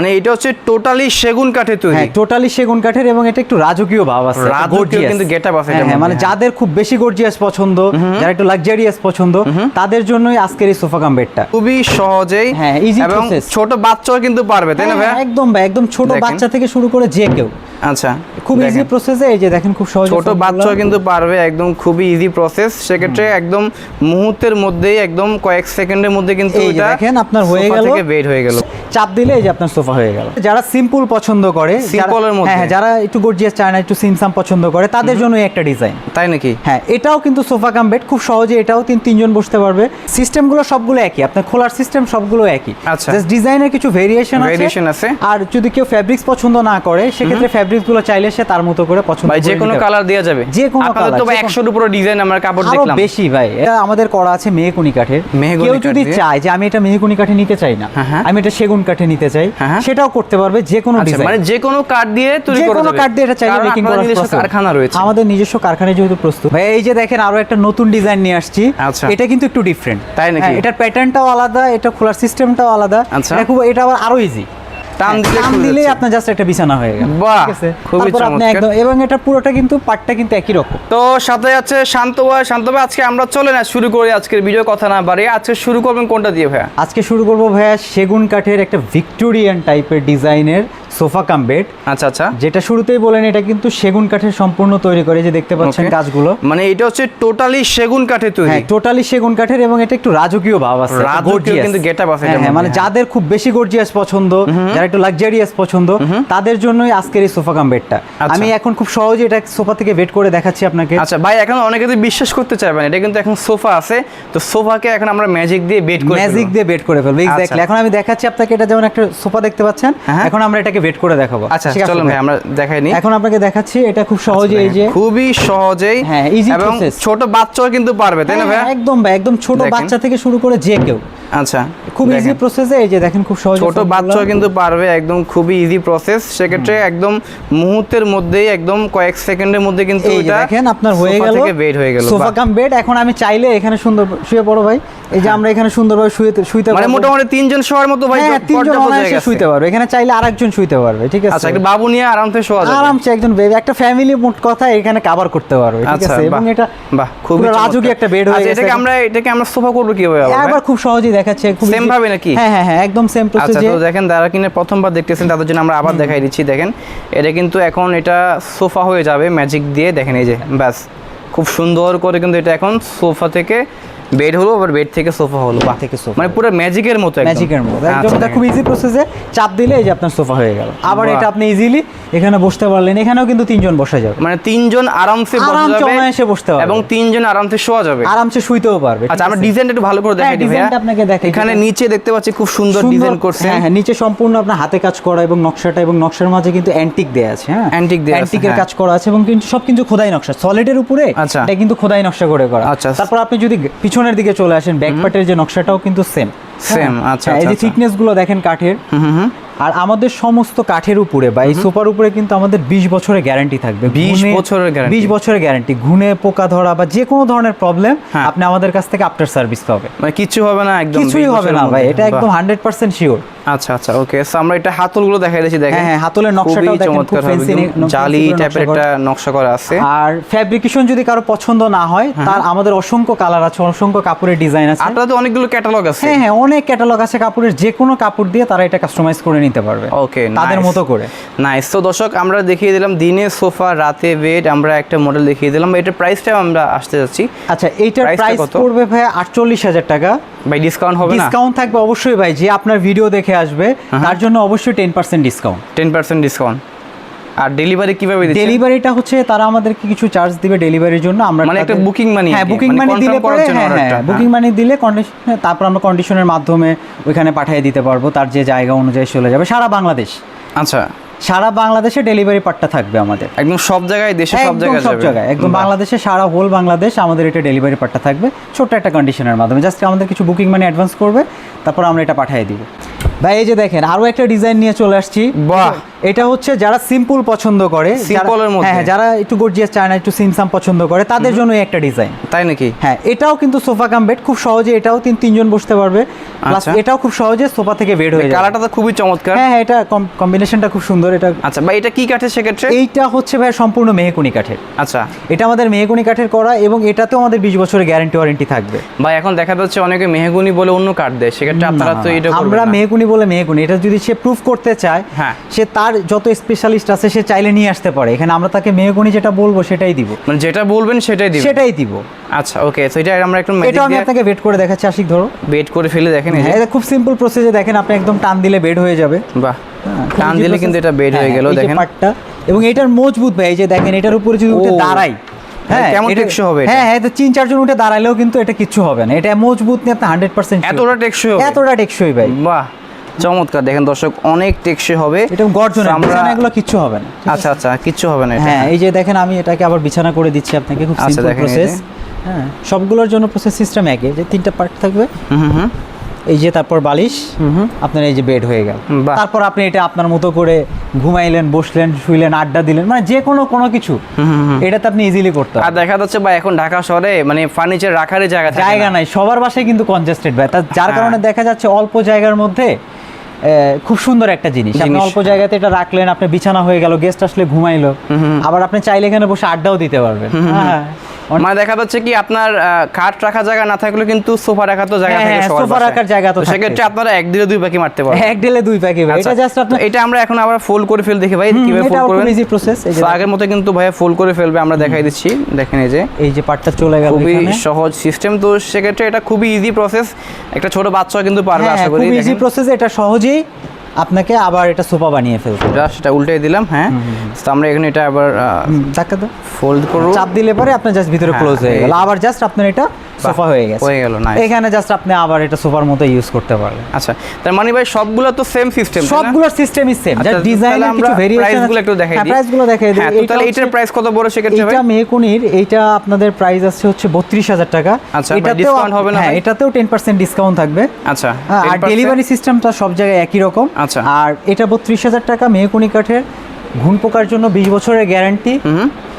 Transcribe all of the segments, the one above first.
মানে এটা হচ্ছে টোটালি সেগুন কাঠে তৈরি। হ্যাঁ টোটালি সেগুন কাঠের এবং এটা একটু রাজকীয় ভাব আছে রাজকীয় কিন্তু getup আছে হ্যাঁ, হ্যাঁ, মানে যাদের খুব বেশি গর্জিয়াস পছন্দ যারা একটু লাক্সারিয়াস পছন্দ তাদের জন্যই আজকের এই সোফা কাম বেডটা খুবই সহজেই হ্যাঁ, easy এবং ছোট বাচ্চাও কিন্তু পারবে তাই না ভাই হ্যাঁ, একদম ভাই একদম ছোট বাচ্চা থেকে শুরু করে যে কেউ। আচ্ছা খুব ইজি। প্রসেসে এই যে দেখেন খুব সহজ ছোট বাচ্চাও কিন্তু পারবে একদম খুবই ইজি প্রসেস সেক্ষেত্রে একদম মুহূর্তের মধ্যেই একদম কয়েক সেকেন্ডের মধ্যে কিন্তু এটা দেখেন আপনার হয়ে গেল। থেকে বের হয়ে গেল। চাপ দিলে এই যে আপনার সোফা হয়ে গেল। যারা সিম্পল পছন্দ করে এর মধ্যে। হ্যাঁ হ্যাঁ, যারা একটু গর্জিয়াস চায় না একটু সিমসাম পছন্দ করে তাদের জন্য একটা ডিজাইন তাই নাকি? হ্যাঁ এটাও কিন্তু সোফা কাম বেড খুব সহজে এটাও তিন তিনজন বসতে পারবে। সিস্টেমগুলো সবগুলো একই আপনার খোলার সিস্টেম সবগুলো একই। আচ্ছা। জাস্ট ডিজাইনের কিছু ভেরিয়েশন আছে। Variation আছে। আর যদি কেউ ফ্যাব্রিক্স পছন্দ না করে সেক্ষেত্রে ফ্যাব্রিক্সগুলো চাইলে সে তার মতো করে পছন্দ ভাই যে কোনো কালার দেওয়া যাবে। যে কোনো আপনাদের তো colour, ভাই যে কোনো- একশোর উপরে ডিজাইন আমরা কাপড় আরও দেখলাম। বেশি ভাই এটা আমাদের করা আছে মেহকুনি কাঠের। মেহগনি কেউ যদি চায় যে আমি এটা মেহকুনি কাঠে নিতে চাই না হ্যাঁ, হ্যাঁ। আমি এটা সেগুন কাঠে নিতে চাই হ্যাঁ, হ্যাঁ। সেটাও করতে পারবে যে কোনো আচ্ছা ডিজাইন মানে যে কোনো কাঠ দিয়ে তৈরি করা যাবে কাঠ দিয়ে এটা চাইলে মেকিং করা নিজস্ব। কারখানা রয়েছে আমাদের নিজস্ব কারখানায় যেহেতু প্রস্তুত ভাই এই যে দেখেন আরও একটা নতুন ডিজাইন নিয়ে আসছি আচ্ছা। এটা কিন্তু একটু ডিফারেন্ট তাই নাকি? এটার প্যাটার্নটাও আলাদা এটা খোলার সিস্টেমটাও আলাদা আচ্ছা। এটা খুব এটা আবার আরও ইজি টান দিলে টান দিলেই আপনার জাস্ট একটা বিছানা হয়ে গেল। বাহ, খুবই চমৎকার। এবং এটা পুরোটা কিন্তু পাটটা কিন্তু একই রকম। তো সাথে আছে শান্ত ভাই শান্ত ভাই আজকে আমরা চলে না শুরু করি আজকের ভিডিও কথা না বাড়িয়ে। আজকে শুরু করবেন কোনটা দিয়ে ভাইয়া? আজকে শুরু করব ভাইয়া সেগুন কাঠের একটা ভিক্টোরিয়ান টাইপের ডিজাইনের সোফা কাম বেড। আচ্ছা আচ্ছা। যেটা শুরুতেই বলেন এটা কিন্তু সেগুন কাঠের সম্পূর্ণ তৈরি করে যে দেখতে পাচ্ছেন কাজগুলো মানে এটা হচ্ছে টোটালি সেগুন কাঠে তৈরি। হ্যাঁ টোটালি সেগুন কাঠের এবং এটা একটু রাজকীয় ভাব আছে রাজকীয়। কিন্তু getup আছে হ্যাঁ, হ্যাঁ, মানে যাদের খুব বেশি গর্জিয়াস পছন্দ যারা একটু লাক্সারিয়াস পছন্দ তাদের জন্যই আজকের এই সোফা কাম বেডটা। আচ্ছা। আমি এখন খুব সহজে এটা সোফা থেকে বেড করে দেখাচ্ছি আপনাকে। আচ্ছা ভাই এখন অনেকে তো বিশ্বাস করতে চাইবেন এটা কিন্তু এখন সোফা আছে তো সোফাকে এখন আমরা ম্যাজিক দিয়ে বেড করে ম্যাজিক দিয়ে বেড করে ফেলব এক্স্যাক্টলি আচ্ছা। এখন আমি দেখাচ্ছি আপনাকে এটা যেমন একটা সোফা দেখতে পাচ্ছেন হ্যাঁ। এখন আমরা এটাকে বেড করে দেখাবো। আচ্ছা চলুন ভাই? আমরা দেখাই নি। এখন আপনাকে দেখাচ্ছি এটা খুব সহজে এই যে খুবই সহজেই হ্যাঁ, easy এবং ছোট বাচ্চাও কিন্তু পারবে তাই না হ্যাঁ, ভাই? একদম ভাই একদম ছোট বাচ্চা থেকে শুরু করে যে কেউ। আচ্ছা খুব ইজি। প্রসেসে এই যে দেখেন খুব সহজ ছোট বাচ্চাও কিন্তু পারবে একদম খুবই ইজি প্রসেস সেক্ষেত্রে একদম মুহূর্তের মধ্যেই একদম কয়েক সেকেন্ডের মধ্যে কিন্তু এটা দেখেন আপনার হয়ে হয়ে গেল সোফা কাম বেড এখন আমি চাইলে এখানে সুন্দর শুয়ে পড়ো ভাই। এই যে আমরা এখানে সুন্দরভাবে শুয়ে শুইতে মানে। মোটামুটি তিনজন শোয়ার মতো ভাই হ্যাঁ তিনজন অনায়াসে শুইতে পারবে। এখানে চাইলে আরেকজন শুইতে পারবে ঠিক আছে? আচ্ছা একটা বাবু নিয়ে আরামসে শোয়া যাবে। আরামসে একজন বেবি একটা ফ্যামিলি মোট কথা এখানে কভার করতে পারবে ঠিক আচ্ছা আছে? এবং এটা বাহ খুবই রাজুকি একটা বেড হয়ে আচ্ছা, গেছে এটাকে আমরা এটাকে আমরা সোফা করব কীভাবে একবার খুব সহজেই দেখাচ্ছে খুব easy- ভাবে নাকি? হ্যাঁ হ্যাঁ হ্যাঁ একদম সেম আচ্ছা তো দেখেন যারা কিনে প্রথমবার দেখতেছেন তাদের জন্য আমরা আবার দেখাই দিচ্ছি দেখেন। এটা কিন্তু এখন এটা সোফা হয়ে যাবে ম্যাজিক দিয়ে। দেখেন এই যে ব্যাস খুব সুন্দর করে কিন্তু এটা এখন সোফা থেকে বেড হলো আবার বেড থেকে সোফা হলো বাহ। থেকে sofa। মানে পুরো ম্যাজিকের মতো একদম। ম্যাজিকের মতো। একদম আচ্ছা, এটা খুব ইজি প্রসেসে চাপ দিলে এই যে আপনার সোফা হয়ে গেল। আবার এটা আপনি ইজিলি এখানে বসতে পারলেন এখানেও কিন্তু তিনজন বসা যাবে। মানে তিনজন আরামসে বসা আরামসে অনায়াসে বসতে পারবে। এবং তিনজন আরামসে শোয়া যাবে। আরামসে শুইতেও পারবে আচ্ছা আমরা ডিজাইনটা একটু ভালো করে দেখাই দিই ডিজাইনটা আপনাকে দেখাই এখানে নিচে দেখতে পাচ্ছি খুব সুন্দর ডিজাইন করছে। হ্যাঁ হ্যাঁ নিচে সম্পূর্ণ আপনার হাতে কাজ করা এবং নকশাটা এবং নকশার মাঝে কিন্তু অ্যান্টিক দেয়া আছে হ্যাঁ? অ্যান্টিক দেয়া আছে, অ্যান্টিকের হ্যাঁ। কাজ করা আছে এবং কিন্তু সব কিন্তু খোদাই নকশা। সলিডের উপরে আচ্ছা। এটা কিন্তু খোদাই নকশা করে করা। আচ্ছা। তারপর আপনি যদি পিছনের দিকে চলে আসেন ব্যাক পার্টের যে নকশাটাও কিন্তু সেম সেম আচ্ছা, এই যে আচ্ছা, থিকনেসগুলো দেখেন কাঠের আর আমাদের সমস্ত কাঠের উপরে বা এই সোফার উপরে কিন্তু আমাদের বিশ বছরের গ্যারান্টি থাকবে। 20 বছরের গ্যারান্টি বিশ বছরের গ্যারান্টি ঘুনে পোকা ধরা বা যে কোনো ধরনের প্রবলেম হ্যাঁ। আপনি আমাদের কাছ থেকে আফটার সার্ভিস পাবেন। মানে কিছু হবে না একদম কিছুই হবে না ভাই এটা একদম বাহ। হান্ড্রেড পার্সেন্ট শিওর আচ্ছা আচ্ছা ওকে সো আমরা এটা হাতলগুলো দেখাই দিয়েছি দেখেন। হ্যাঁ, হ্যাঁ, হাতলের নকশাটাও দেখেন, খুব নকশা জালি টাইপের একটা নকশা করা আছে। আর ফ্যাব্রিকেশন যদি কারও পছন্দ না হয় হ্যাঁ, তার আমাদের অসংখ্য কালার আছে অসংখ্য কাপড়ের ডিজাইন আছে। আপনার তো অনেকগুলো ক্যাটালগ আছে। হ্যাঁ হ্যাঁ অনেক ক্যাটালগ আছে কাপড়ের যে কোনো কাপড় দিয়ে তারা এটা কাস্টমাইজ করে নিতে পারবে। ওকে তাদের মতো করে। নাইস তো দর্শক আমরা দেখিয়ে দিলাম দিনে সোফা রাতে বেড আমরা একটা মডেল দেখিয়ে দিলাম। এটার প্রাইসটা আমরা আসতে যাচ্ছি। আচ্ছা এইটার প্রাইস পড়বে ভাই আটচল্লিশ হাজার টাকা। ভাই ডিসকাউন্ট হবে ডিসকাউন্ট থাকবে অবশ্যই ভাই যে আপনার ভিডিও দেখে আসবে হ্যাঁ। তার জন্য অবশ্যই ten percent discount ten percent discount আর ডেলিভারি কীভাবে দিচ্ছে ডেলিভারিটা হচ্ছে তারা আমাদেরকে কিছু চার্জ দিবে ডেলিভারির জন্য। আমরা মানে একটা booking money হ্যাঁ বুকিং মানে মানি দিলে পরে হ্যাঁ হ্যাঁ বুকিং মানি দিলে কন্ডিশন তারপর আমরা কন্ডিশনের মাধ্যমে ওইখানে পাঠিয়ে দিতে পারব তার যে জায়গা অনুযায়ী চলে যাবে। সারা বাংলাদেশ। আচ্ছা। সারা বাংলাদেশে ডেলিভারি পার্টটা থাকবে আমাদের। একদম সব জায়গায় দেশে সব জায়গায় সব জায়গায় একদম বাংলাদেশে সারা হোল বাংলাদেশ আমাদের এটা ডেলিভারি পার্টটা থাকবে। ছোট্ট একটা কন্ডিশনের মাধ্যমে। জাস্ট আমাদের কিছু বুকিং মানি অ্যাডভান্স করবে তারপর আমরা এটা পাঠিয়ে দিব। ভাই এই যে দেখেন আরও একটা ডিজাইন নিয়ে চলে আসছি। বাহ। এটা হচ্ছে যারা সিম্পল পছন্দ করে এর মধ্যে। হ্যাঁ হ্যাঁ, যারা একটু গর্জিয়াস চায় না একটু সিমসাম পছন্দ করে তাদের জন্য একটা ডিজাইন তাই নাকি? হ্যাঁ এটাও কিন্তু সোফা কাম বেড খুব সহজে এটাও তিন তিনজন বসতে পারবে। প্লাস আচ্ছা। এটাও খুব সহজে সোফা থেকে বের হয়ে যাবে। কালারটা তো খুবই চমৎকার। হ্যাঁ হ্যাঁ এটা কম্বিনেশনটা খুব সুন্দর এটা আচ্ছা ভাই এটা কি কাঠের সেক্ষেত্রে? এইটা হচ্ছে ভাই সম্পূর্ণ মেহকুনি কাঠের। আচ্ছা। এটা আমাদের মেহকুনি কাঠের করা এবং এটাতেও আমাদের বিশ বছরের গ্যারান্টি ওয়ারেন্টি থাকবে। ভাই এখন দেখা যাচ্ছে অনেকে মেহগুনি বলে অন্য কাঠ দেয় সেক্ষেত্রে আপনারা তো এটা আমরা না। বলে মেহকুনি এটা যদি সে প্রুফ করতে চায় হ্যাঁ। সে তার যত স্পেশালিস্ট আছে সে চাইলে নিয়ে আসতে পারে। এখানে আমরা তাকে মেয়ে মেহকুনি যেটা বলব সেটাই দিব। মানে যেটা বলবেন সেটাই দিবেন সেটাই দিব। আচ্ছা ওকে তো এটা আমরা একটু এটাও আমি আপনাকে বেড করে দেখাচ্ছি আশিক ধরো। বেট করে ফেলে দেখেন। হ্যাঁ এটা খুব সিম্পল প্রসেসে দেখেন আপনি একদম টান দিলে বেড হয়ে যাবে। বাহ হ্যাঁ, টান দিলে কিন্তু এটা বেড হয়ে হ্যাঁ, গেল এই দেখেন। পাটটা এবং এটার মজবুত ভাই এই যে দেখেন এটার উপরে যদি উঠে। দাঁড়াই হ্যাঁ কেমন এটা- টেকসই হবে হ্যাঁ হ্যাঁ এটা তিন চারজন উঠে দাঁড়ালেও কিন্তু এটা কিচ্ছু হবে না। এটা মজবুত নিয়ে আপনি হান্ড্রেড পার্সেন্ট এতটা টেকসই এতটা টেকসই ভাই। বাহ। চমৎকার। দেখেন দর্শক অনেক টেকসই হবে। এটা গর্জন আমরা এগুলো কিচ্ছু হবে না আচ্ছা আচ্ছা কিচ্ছু হবে না হ্যাঁ এই যে দেখেন আমি এটাকে আবার বিছানা করে দিচ্ছি আপনাকে খুব আচ্ছা, সিম্পল যে। প্রসেস হ্যাঁ সবগুলোর জন্য প্রসেস সিস্টেম একই যে তিনটা পার্ট থাকবে। হুম হুম, এই যে তারপর বালিশ আপনার এই যে বেড হয়ে গেল। তারপর আপনি এটা আপনার মতো করে ঘুমাইলেন বসলেন শুইলেন আড্ডা দিলেন মানে যে কোনো কোনো কিছু। এটাতে আপনি ইজিলি করতে আর দেখা যাচ্ছে বা এখন ঢাকা শহরে মানে ফার্নিচার রাখারই জায়গা জায়গা নাই সবার বাসায় কিন্তু কনজেস্টেড ভাই। তা যার হ্যাঁ। কারণে দেখা যাচ্ছে অল্প জায়গার মধ্যে খুব সুন্দর একটা জিনিস। আপনি অল্প জায়গাতে এটা রাখলেন আপনি বিছানা হয়ে গেল গেস্ট আসলে ঘুমাইলো। আবার আপনি চাইলে এখানে বসে আড্ডাও দিতে পারবেন। হ্যাঁ। মানে দেখা যাচ্ছে কি আপনার খাট রাখার জায়গা না থাকলেও কিন্তু সোফা রাখার তো জায়গা হ্যাঁ, থাকে হ্যাঁ, সোফা রাখার জায়গা তো। সেক্ষেত্রে আপনারা এক দিলে দুই পাখি মারতে পারবেন। এক ডেলে দুই প্যাকে ভাই আচ্ছা, এটা জাস্ট আপনি এটা আমরা এখন আবার ফোল্ড করে ফেল দেখি ভাই কীভাবে এটা ফোল্ড করবেন। ইজি প্রসেস এই যে আগের মতো কিন্তু ভাইয়া ফোল্ড করে ফেলবে আমরা দেখাই দিচ্ছি। দেখেন এই যে। এই যে পার্টটা চলে গেল খুবই সহজ সিস্টেম তো সেক্ষেত্রে এটা খুবই ইজি প্রসেস একটা ছোট বাচ্চাও কিন্তু পারবে হ্যাঁ আশা করি। খুব ইজি প্রসেস এটা সহজেই আপনাকে আবার এটা সোফা বানিয়ে ফেলতে জাস্ট এটা উল্টে দিলাম হ্যাঁ। তো আমরা এখানে এটা আবার ধাক্কা দাও। ফোল্ড করব। চাপ দিলে পরে আপনার জাস্ট ভিতরে হ্যাঁ, ক্লোজ হয়ে গেল। আবার জাস্ট আপনার এটা সোফা হয়ে গেছে। হয়ে গেল, nice. এখানে জাস্ট আপনি আবার এটা সোফার মতো ইউজ করতে পারবেন আচ্ছা তার মানে ভাই সবগুলো তো সেম সিস্টেম সবগুলোর সিস্টেমই সেম জাস্ট ডিজাইনের কিছু ভেরিয়েশন প্রাইসগুলো একটু দেখাই দিই। প্রাইসগুলো দেখাই দিই। হ্যাঁ তাহলে এটার প্রাইস কত বড় সেক্ষেত্রে ভাই? এটা মেহকুনির এইটা আপনাদের প্রাইস আছে হচ্ছে বত্রিশ হাজার টাকা। আচ্ছা, discount হবে না হ্যাঁ এটাতেও টেন পার্সেন্ট ডিসকাউন্ট থাকবে। আচ্ছা হ্যাঁ, আর 10% ডেলিভারি সিস্টেমটা সব জায়গায় একই রকম। আচ্ছা। আর এটা বত্রিশ হাজার টাকা মেহকুনি কাঠের ঘুন পোকার জন্য বিশ বছরের গ্যারান্টি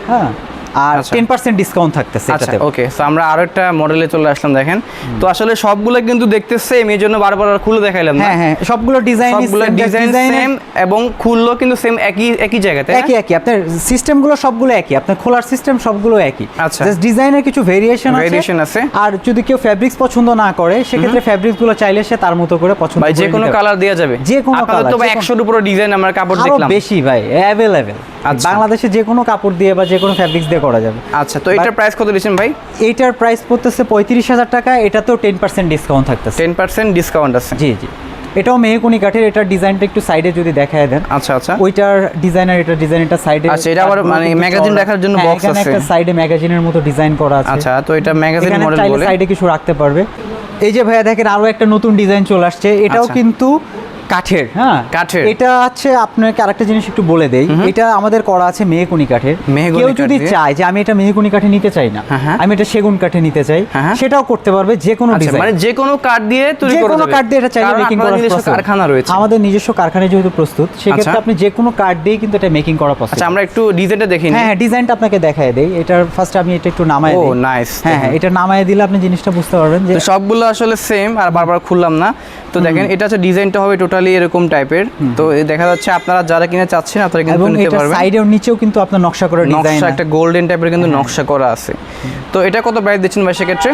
হ্যাঁ। আর আচ্ছা। টেন পার্সেন্ট ডিসকাউন্ট থাকতেছে আচ্ছা ওকে তো আমরা আরও একটা মডেলে চলে আসলাম দেখেন। তো আসলে সবগুলো কিন্তু দেখতে সেম এই জন্য বারবার আর খুলে দেখাইলাম না। হ্যাঁ হ্যাঁ সবগুলো ডিজাইন সবগুলো ডিজাইন সেম এবং খুললো কিন্তু সেম একই একই জায়গাতে একই একই। আপনার সিস্টেমগুলো সবগুলো একই। আপনার খোলার সিস্টেম সবগুলো একই। আচ্ছা। জাস্ট ডিজাইনের কিছু ভেরিয়েশন আছে। Variation আছে। আর যদি কেউ ফ্যাব্রিক্স পছন্দ না করে সেক্ষেত্রে ফ্যাব্রিক্সগুলো চাইলে সে তার মতো করে পছন্দ ভাই যে কোনো কালার দেওয়া যাবে। যে কোনো আপনাদের তো colour, ভাই যে কোনো- একশোর উপরে ডিজাইন আমরা কাপড় আরও দেখলাম। বেশি ভাই অ্যাভেলেবেল আচ্ছা। বাংলাদেশে যে কোনো কাপড় দিয়ে বা যে কোনো ফ্যাব্রিক্স দিয়ে করা যাবে। আচ্ছা তো এটার প্রাইস কত দিচ্ছেন ভাই? এইটার প্রাইস পড়তেছে পঁয়ত্রিশ হাজার টাকা এটাতেও টেন পার্সেন্ট ডিসকাউন্ট থাকতেছে। টেন পার্সেন্ট ডিসকাউন্ট আছে। জি জি। এটাও মেহকুনি কাঠের এটার ডিজাইনটা একটু সাইডে যদি দেখায় দেন। আচ্ছা আচ্ছা। ওইটার ডিজাইনার এটার ডিজাইন এটা সাইডে আচ্ছা, এটা আবার মানে ম্যাগাজিন রাখার জন্য box এখানে আছে। একটা সাইডে ম্যাগাজিনের মতো ডিজাইন করা আছে। আচ্ছা তো এটা ম্যাগাজিন মডেল বলে। সাইডে কিছু রাখতে পারবে। এই যে ভাইয়া দেখেন আরও একটা নতুন ডিজাইন চলে আসছে। এটাও আচ্ছা। কিন্তু কাঠের। হ্যাঁ কাঠের। এটা হচ্ছে আপনাকে আরেকটা জিনিস একটু বলে দেই। এটা আমাদের করা আছে মেহকুনি কাঠের। কেউ যদি? চায় যে আমি এটা মেহকুনি কাঠে নিতে চাই না হ্যাঁ, হ্যাঁ। আমি এটা সেগুন কাঠে নিতে চাই হ্যাঁ। সেটাও করতে পারবে যে কোনো আচ্ছা ডিজাইন মানে যে কোনো কাঠ দিয়ে তৈরি যে কোনো কাঠ দিয়ে এটা চাইলে মেকিং করা কারখানা রয়েছে। আমাদের নিজস্ব কারখানায় যেহেতু প্রস্তুত সেক্ষেত্রে আচ্ছা। আপনি যে কোনো কাঠ দিয়ে কিন্তু এটা মেকিং করা আচ্ছা পসিবল আমরা একটু ডিজাইনটা দেখি হ্যাঁ হ্যাঁ ডিজাইনটা আপনাকে দেখায় দেই। এটার ফার্স্ট আমি এটা একটু নামায় ও নাইস হ্যাঁ হ্যাঁ এটা নামায় দিলে আপনি জিনিসটা বুঝতে পারবেন যে সবগুলো আসলে সেম আর বারবার খুললাম না। তো দেখেন এটা হচ্ছে ডিজাইনটা হবে টোটালি এরকম টাইপের। তো দেখা যাচ্ছে আপনারা যারা কিনা চাচ্ছেন আপনারা কিন্তু এবং নিতে এটা পারবেন। সাইডের নিচেও কিন্তু আপনার নকশা করে ডিজাইন নকশা একটা গোল্ডেন টাইপের কিন্তু নকশা করা আছে। তো এটা কত প্রাইস দিচ্ছেন ভাই সেক্ষেত্রে?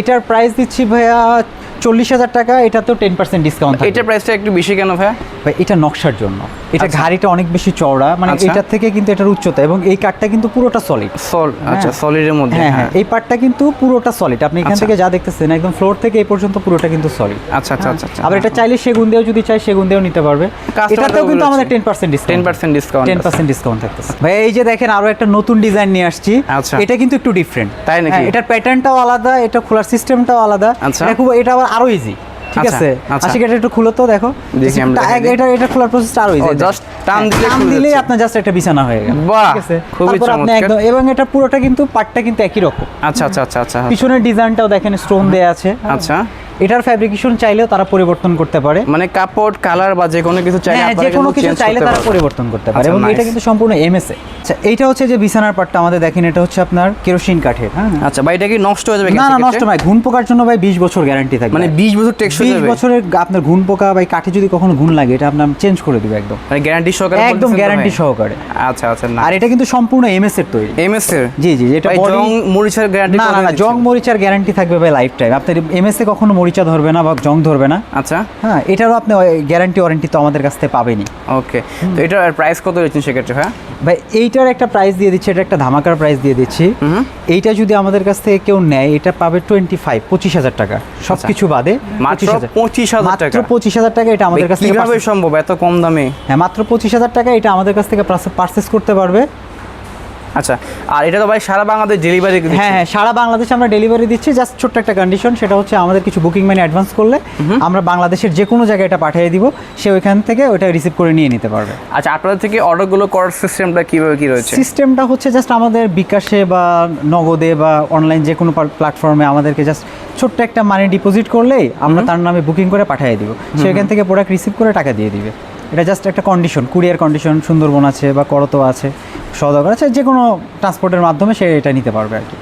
এটার প্রাইস দিচ্ছি ভাইয়া চল্লিশ হাজার টাকা এটাতেও টেন পার্সেন্ট ডিসকাউন্ট এটার প্রাইসটা একটু বেশি কেন ভাই? ভাই এটা নকশার জন্য। এটা আচ্ছা। ঘাড়িটা অনেক বেশি চওড়া মানে আচ্ছা। এটার থেকে কিন্তু এটার উচ্চতা এবং এই কাঠটা কিন্তু পুরোটা সলিড সল আচ্ছা সলিডের মধ্যে হ্যাঁ হ্যাঁ। এই পার্টটা কিন্তু পুরোটা সলিড আপনি এখান আচ্ছা। থেকে যা দেখতেছেন একদম ফ্লোর থেকে এই পর্যন্ত পুরোটা কিন্তু সলিড আচ্ছা আচ্ছা আচ্ছা আচ্ছা। আবার এটা চাইলে সেগুন দিয়েও যদি চাই সেগুন দিয়েও নিতে পারবে। এটাতেও কিন্তু আমাদের। Ten percent discount 10% discount ten আছে। পার্সেন্ট ডিসকাউন্ট থাকতেছে। ভাই এই যে দেখেন আরও একটা নতুন ডিজাইন নিয়ে আসছি। আচ্ছা। এটা কিন্তু একটু ডিফারেন্ট তাই নাকি? এটার প্যাটার্নটাও আলাদা এটা খোলার সিস্টেমটাও আলাদা। আচ্ছা। এটা খুব এটা আবার আরও ইজি ঠিক আচ্ছা, আছে? আচ্ছা। আশিক এটা একটু খুলো তো দেখো। এটা এটা খোলার প্রসেসটা আরও ইজি জাস্ট টান দিলে টান দিলেই। আপনার জাস্ট একটা বিছানা হয়ে গেল। বাহ, ঠিক আছে? খুবই চমৎকার। একদম এবং এটা পুরোটা কিন্তু পাটটা কিন্তু একই রকম। আচ্ছা আচ্ছা আচ্ছা আচ্ছা পিছনের ডিজাইনটাও দেখেন স্টোন দেয়া আছে। আচ্ছা। এটার ফ্যাব্রিকেশন চাইলেও তারা পরিবর্তন করতে পারে। মানে কাপড় কালার বা যে কোনো কিছু চাইলে হ্যাঁ যে কোনো কিছু চাইলে তারা পরিবর্তন করতে পারে আচ্ছা, এবং এটা কিন্তু সম্পূর্ণ এমএসএ আচ্ছা এইটা হচ্ছে যে বিছানার পাটটা আমাদের দেখেন এটা হচ্ছে আপনার কেরোসিন কাঠের হ্যাঁ। আচ্ছা ভাই এটা কি নষ্ট হয়ে যাবে না না নষ্ট নয় ঘুন পোকার জন্য ভাই বিশ বছর গ্যারান্টি থাকবে। মানে 20 বছর টেকসই বিশ যাবে? বছরের আপনার ঘুন পোকা এই কাঠে যদি কখনো ঘুন লাগে এটা আপনার চেঞ্জ করে দিবে একদম। মানে গ্যারান্টি সহকারে একদম গ্যারান্টি সহকারে। আচ্ছা আচ্ছা না আর এটা কিন্তু সম্পূর্ণ এমএস এর তৈরি। এমএস এর? জি জি ভাই body- জং মরিচার গ্যারান্টি না না না জং মরিচার গ্যারান্টি থাকবে ভাই লাইফ টাইম আপনার এমএস এ কখনো মরিচা ধরবে না বা জং ধরবে না। আচ্ছা। হ্যাঁ এটারও আপনি গ্যারান্টি ওয়ারেন্টি তো আমাদের কাছ থেকে পাবেনই। ওকে তো এটার প্রাইস কত রয়েছে সেক্ষেত্রে হ্যাঁ? ভাই এইটার একটা প্রাইস দিয়ে দিচ্ছি এটা একটা ধামাকার প্রাইস দিয়ে দিচ্ছি। এইটা যদি আমাদের কাছ থেকে কেউ নেয় এটা পাবে টোয়েন্টি ফাইভ পঁচিশ হাজার টাকা। সব কিছু বাদে 25,000 25,000 মাত্র টাকা। পঁচিশ হাজার টাকা এটা আমাদের কাছ থেকে সম্ভব? এত কম দামে। হ্যাঁ মাত্র পঁচিশ হাজার টাকা এটা আমাদের কাছ থেকে পারচেস করতে পারবে। আচ্ছা আর এটা তো ভাই সারা বাংলাদেশ ডেলিভারি হ্যাঁ হ্যাঁ সারা বাংলাদেশে আমরা ডেলিভারি দিচ্ছি। জাস্ট ছোট্ট একটা কন্ডিশন সেটা হচ্ছে আমাদের কিছু বুকিং মানি অ্যাডভান্স করলে আমরা বাংলাদেশের যে কোনো জায়গায় এটা পাঠিয়ে দিব। সে ওইখান থেকে ওইটা রিসিভ করে নিয়ে নিতে পারবে। আচ্ছা আপনাদের থেকে অর্ডারগুলো করার সিস্টেমটা কীভাবে কী রয়েছে? সিস্টেমটা হচ্ছে জাস্ট আমাদের বিকাশে বা নগদে বা অনলাইন যে কোনো প্ল্যাটফর্মে আমাদেরকে জাস্ট ছোট্ট একটা মানি ডিপোজিট করলেই আমরা তার নামে বুকিং করে পাঠিয়ে দিব। সেখান থেকে প্রোডাক্ট রিসিভ করে টাকা দিয়ে দিবে। এটা জাস্ট একটা কন্ডিশন কুরিয়ার কন্ডিশন সুন্দরবন আছে বা করতো আছে সদগর আছে যে কোনো ট্রান্সপোর্টের মাধ্যমে সে এটা নিতে পারবে আর কি।